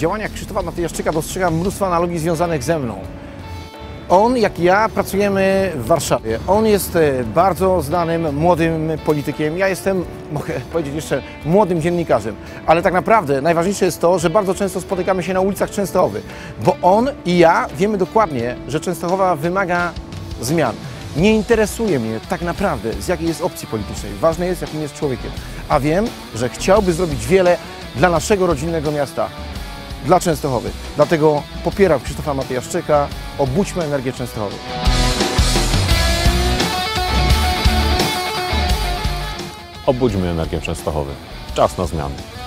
działaniach Krzysztofa Matyjaszczyka dostrzegam mnóstwo analogii związanych ze mną. On, jak ja, pracujemy w Warszawie. On jest e, bardzo znanym, młodym politykiem. Ja jestem, mogę powiedzieć jeszcze, młodym dziennikarzem. Ale tak naprawdę najważniejsze jest to, że bardzo często spotykamy się na ulicach Częstochowy. Bo on i ja wiemy dokładnie, że Częstochowa wymaga zmian. Nie interesuje mnie tak naprawdę, z jakiej jest opcji politycznej. Ważne jest, jakim jest człowiekiem. A wiem, że chciałby zrobić wiele dla naszego rodzinnego miasta dla Częstochowy. Dlatego popieram Krzysztofa Matyjaszczyka. Obudźmy energię Częstochowy. Obudźmy energię Częstochowy. Czas na zmiany.